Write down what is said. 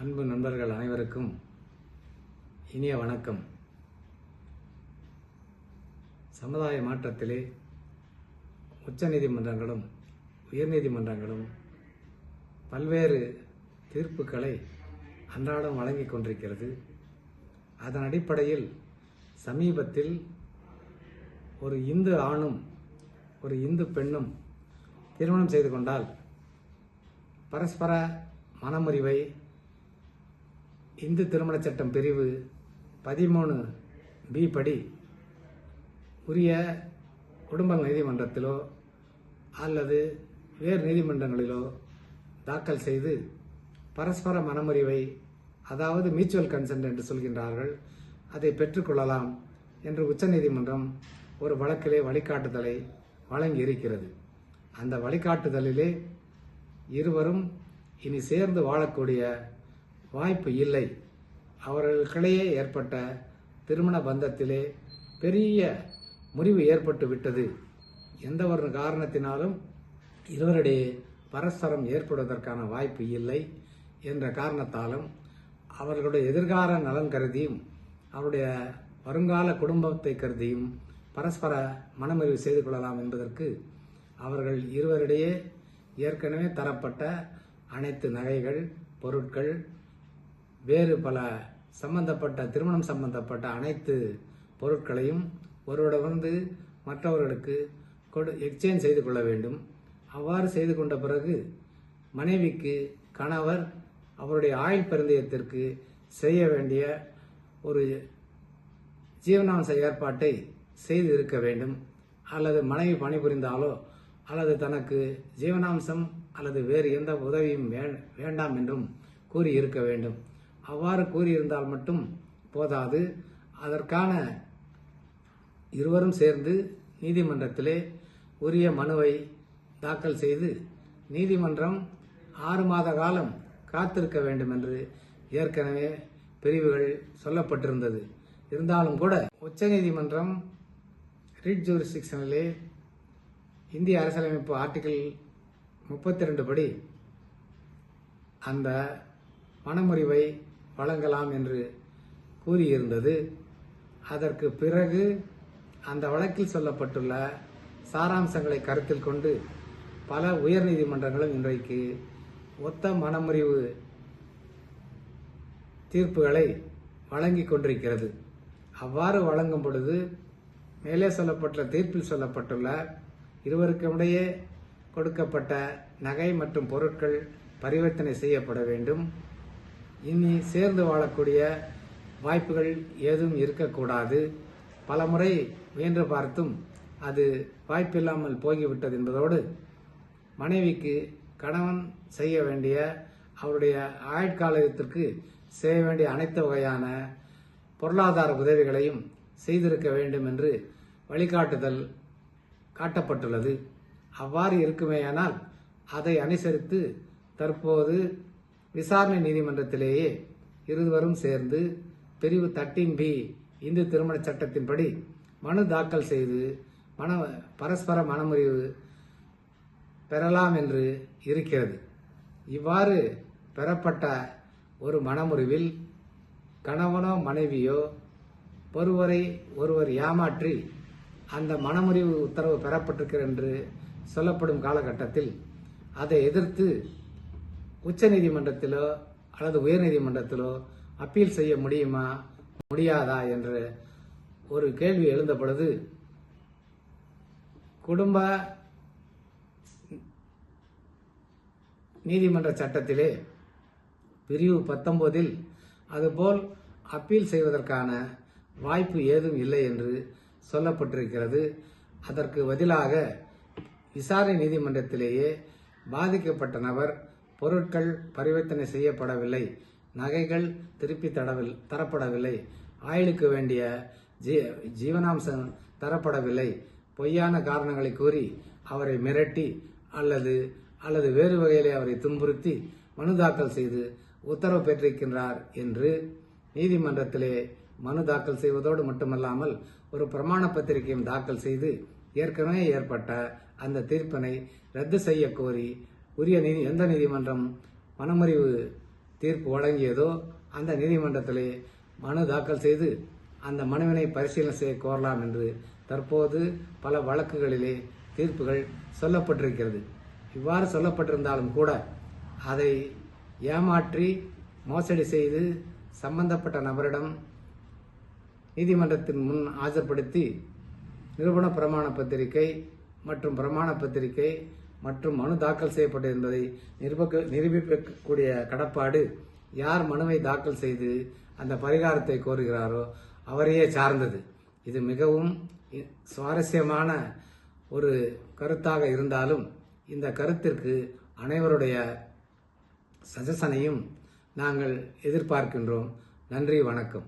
அன்பு நண்பர்கள் அனைவருக்கும் இனிய வணக்கம். சமுதாய மாற்றத்திலே உச்ச நீதிமன்றங்களும் உயர்நீதிமன்றங்களும் பல்வேறு தீர்ப்புகளை அன்றாடம் வழங்கி கொண்டிருக்கிறது. அதன் அடிப்படையில் சமீபத்தில் ஒரு இந்து ஆணும் ஒரு இந்து பெண்ணும் திருமணம் செய்து கொண்டால் பரஸ்பர மனமுறிவை இந்து திருமணச் சட்டம் பிரிவு பதிமூணு பி படி உரிய குடும்ப நீதிமன்றத்திலோ அல்லது வேறு நீதிமன்றங்களிலோ தாக்கல் செய்து பரஸ்பர மனமுறிவை அதாவது மியூச்சுவல் கன்சென்ட் என்று சொல்கின்றார்கள் அதை பெற்றுக்கொள்ளலாம் என்று உச்சநீதிமன்றம் ஒரு வழக்கிலே வழிகாட்டுதலை வழங்கி இருக்கிறது அந்த வழிகாட்டுதலிலே இருவரும் இனி சேர்ந்து வாழக்கூடிய வாய்ப்பு இல்லை. அவர்களுக்கிடையே ஏற்பட்ட திருமண பந்தத்திலே பெரிய முறிவு ஏற்பட்டு விட்டது. எந்த ஒரு காரணத்தினாலும் இருவரிடையே பரஸ்பரம் ஏற்படுவதற்கான வாய்ப்பு இல்லை என்ற காரணத்தாலும் அவர்களுடைய எதிர்கால நலன் கருதியும் அவருடைய வருங்கால குடும்பத்தை கருதியும் பரஸ்பர மனமறிவு செய்து கொள்ளலாம் என்பதற்கு அவர்கள் இருவரிடையே ஏற்கனவே தரப்பட்ட அனைத்து நகைகள் பொருட்கள் வேறு பல சம்பந்தப்பட்ட திருமணம் சம்பந்தப்பட்ட அனைத்து பொருட்களையும் ஒருவரிடமிருந்து மற்றவர்களுக்கு கொடு எக்ஸ்சேஞ்ச் செய்து கொள்ள வேண்டும். அவ்வாறு செய்து கொண்ட பிறகு மனைவிக்கு கணவர் அவருடைய ஆயுள் பரிந்தயத்திற்கு செய்ய வேண்டிய ஒரு ஜீவனாம்ச ஏற்பாட்டை செய்து இருக்க வேண்டும். அல்லது மனைவி பணிபுரிந்தாலோ அல்லது தனக்கு ஜீவனாம்சம் அல்லது வேறு எந்த உதவியும் வேண்டாம் என்றும் கூறி இருக்க வேண்டும். அவ்வாறு கூறியிருந்தால் மட்டும் போதாது. அதற்கான இருவரும் சேர்ந்து நீதிமன்றத்திலே உரிய மனுவை தாக்கல் செய்து நீதிமன்றம் ஆறு மாத காலம் காத்திருக்க வேண்டும் என்று ஏற்கனவே பிரிவுகள் சொல்லப்பட்டிருந்தது. இருந்தாலும் கூட உச்சநீதிமன்றம் ரிட் ஜூரிஸ்டிக்ஷனிலே இந்திய அரசியலமைப்பு ஆர்டிகிள் முப்பத்தி ரெண்டு படி அந்த மனமுறிவை வழங்கலாம் என்று கூறியிருந்தது. அதற்கு பிறகு அந்த வழக்கில் சொல்லப்பட்டுள்ள சாராம்சங்களை கருத்தில் கொண்டு பல உயர்நீதிமன்றங்களும் இன்றைக்கு ஒத்த மனமுறிவு தீர்ப்புகளை வழங்கிக் கொண்டிருக்கிறது. அவ்வாறு வழங்கும் பொழுது மேலே சொல்லப்பட்ட தீர்ப்பில் சொல்லப்பட்டுள்ள இருவருக்குமிடையே கொடுக்கப்பட்ட நகை மற்றும் பொருட்கள் பரிவர்த்தனை செய்யப்பட வேண்டும். இனி சேர்ந்து வாழக்கூடிய வாய்ப்புகள் ஏதும் இருக்கக்கூடாது. பலமுறை முயன்று பார்த்தும் அது வாய்ப்பில்லாமல் போகிவிட்டது என்பதோடு மனைவிக்கு கணவன் செய்ய வேண்டிய அவருடைய ஆயுட்காலத்திற்கு செய்ய வேண்டிய அனைத்து வகையான பொருளாதார உதவிகளையும் செய்திருக்க வேண்டும் என்று வழிகாட்டுதல் காட்டப்பட்டுள்ளது. அவ்வாறு இருக்குமேயானால் அதை அனுசரித்து தற்போது விசாரணை நீதிமன்றத்திலேயே இருவரும் சேர்ந்து பிரிவு தர்ட்டீன் பி இந்து திருமண சட்டத்தின்படி மனு தாக்கல் செய்து மன பரஸ்பர மனமுறிவு பெறலாம் என்று இருக்கிறது. இவ்வாறு பெறப்பட்ட ஒரு மனமுறிவில் கணவனோ மனைவியோ ஒருவரை ஒருவர் ஏமாற்றி அந்த மனமுறிவு உத்தரவு பெறப்பட்டிருக்கிறது என்று சொல்லப்படும் காலகட்டத்தில் அதை எதிர்த்து உச்ச நீதிமன்றத்திலோ அல்லது உயர்நீதிமன்றத்திலோ அப்பீல் செய்ய முடியுமா? முடியாதா? என்று ஒரு கேள்வி எழுந்த பொழுது குடும்ப நீதிமன்ற சட்டத்திலே பிரிவு பத்தொன்பதில் அதுபோல் அப்பீல் செய்வதற்கான வாய்ப்பு ஏதும் இல்லை என்று சொல்லப்பட்டிருக்கிறது. அதற்கு பதிலாக விசாரணை நீதிமன்றத்திலேயே பாதிக்கப்பட்ட நபர் பொருட்கள் பரிவர்த்தனை செய்யப்படவில்லை. நகைகள் திருப்பி தடவில் தரப்படவில்லை. ஆயுளுக்கு வேண்டிய ஜீ ஜீவனாம்சம் தரப்படவில்லை. பொய்யான காரணங்களை கூறி அவரை மிரட்டி அல்லது அல்லது வேறு வகையிலே அவரை துன்புறுத்தி மனு தாக்கல் செய்து உத்தரவு பெற்றிருக்கின்றார் என்று நீதிமன்றத்திலே மனு தாக்கல் செய்வதோடு மட்டுமல்லாமல் ஒரு பிரமாண பத்திரிகையும் தாக்கல் செய்து ஏற்கனவே ஏற்பட்ட அந்த தீர்ப்பினை ரத்து செய்ய கோரி உரிய நீதி எந்த நீதிமன்றம் மனமறிவு தீர்ப்பு வழங்கியதோ அந்த நீதிமன்றத்திலே மனு தாக்கல் செய்து அந்த மனுவினை பரிசீலனை செய்ய கோரலாம் என்று தற்போது பல வழக்குகளிலே தீர்ப்புகள் சொல்லப்பட்டிருக்கிறது. இவ்வாறு சொல்லப்பட்டிருந்தாலும் கூட அதை ஏமாற்றி மோசடி செய்து சம்பந்தப்பட்ட நபரிடம் நீதிமன்றத்தின் முன் ஆஜர்படுத்தி நிறுவன பிரமாண பத்திரிகை மற்றும் பிரமாண பத்திரிகை மற்றும் மனு தாக்கல் செய்யப்பட்டது என்பதை நிரூபிக்க நிரூபிக்கக்கூடிய கடப்பாடு யார் மனுவை தாக்கல் செய்து அந்த பரிகாரத்தை கோருகிறாரோ அவரையே சார்ந்தது. இது மிகவும் சுவாரஸ்யமான ஒரு கருத்தாக இருந்தாலும் இந்த கருத்திற்கு அனைவருடைய சஜசனையும் நாங்கள் எதிர்பார்க்கின்றோம். நன்றி வணக்கம்.